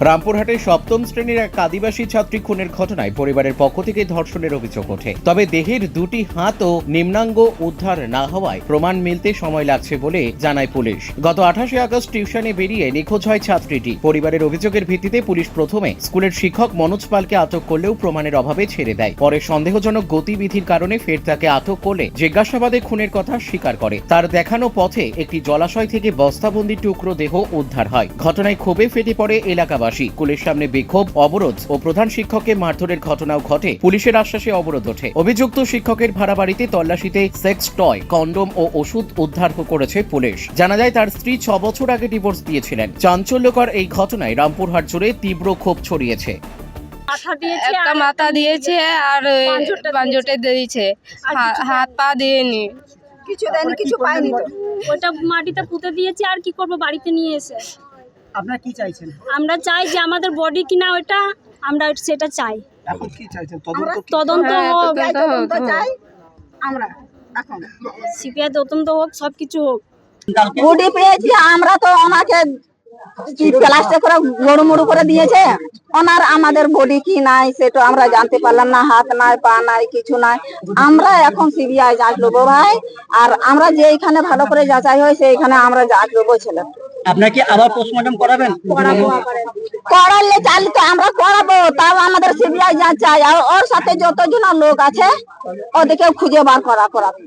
রামপুরহাটে সপ্তম শ্রেণির এক আদিবাসী ছাত্রী খুনের ঘটনায় পরিবারের পক্ষ থেকে ধর্ষণের অভিযোগ ওঠে। তবে দেহের দুটি হাত ও নিম্নাঙ্গ উদ্ধার না হওয়ায় প্রমাণ মিলতে সময় লাগছে বলে জানায় পুলিশ। গত আঠাশে আগস্ট টিউশনে বেরিয়ে নিখোঁজ হয় ছাত্রীটি। পরিবারের অভিযোগের ভিত্তিতে পুলিশ প্রথমে স্কুলের শিক্ষক মনোজ পালকে আটক করলেও প্রমাণের অভাবে ছেড়ে দেয়। পরে সন্দেহজনক গতিবিধির কারণে ফের তাকে আটক করলে জিজ্ঞাসাবাদে খুনের কথা স্বীকার করে। তার দেখানো পথে একটি জলাশয় থেকে বস্তাবন্দি টুকরো দেহ উদ্ধার হয়। ঘটনায় ক্ষোভে ফেটে পড়ে এলাকাবাসী। স্কুলের সামনে বিক্ষোভ অবরোধ ও প্রধান শিক্ষককে মারধরের ঘটনাও ঘটে। পুলিশের আশ্বাসে অবরোধ ওঠে। অভিযুক্ত শিক্ষকের ভাড়া বাড়িতে তল্লাশিতে সেক্স টয় কন্ডোম ও ওষুধ উদ্ধার করেছে পুলিশ। জানা যায় তার স্ত্রী ছ বছর আগে ডিভোর্স দিয়েছিলেন। চাঞ্চল্যকর এই ঘটনায় রামপুরহাট জুড়ে তীব্র ক্ষোভ ছড়িয়েছে। একটা মাথা দিয়েছে আর পাঞ্জটে দিয়েছে। হাত পা দিয়েনি কিছু দেয়নি কিছু পাইনি ওটা মাটিতে পুঁতে দিয়েছে আর কি করব বাড়িতে নিয়ে এসে। আপনারা কি চাইছেন? আমরা চাই যে আমাদের বডি কিনা ওটা আমরা সেটা চাই। এখন কি চাইছেন? তদন্ত তদন্ত হ্যাঁ, হোক তদন্ত তাই তদন্ত হোক, চাই। আমরা এখন। সিপিআই তদন্ত হোক সব কিছু হোক। গুডি পেয়েছি আমরা তো ওনাকে প্লাস্টিক করে মুড়ু করে দিয়েছে? ওনার আমাদের বডি কি নাই সেটা আমরা জানতে পারলাম না হাত নাই পা নাই কিছু নাই। আমরা এখন সিবিআই যাঁচ নেব ভাই আর আমরা যে এখানে ভালো করে যাচাই হয় সেইখানে আমরা যাঁচ নেব ছেলে। আপনারা কি আবার পোস্টমর্টম করাবেন? করালে চাল তো আমরা করাবো, তাও আমাদের সিবিআই যা চাই, আর ওর সাথে যতজন লোক আছে ওদেরকে খুঁজে বার করা করাবে।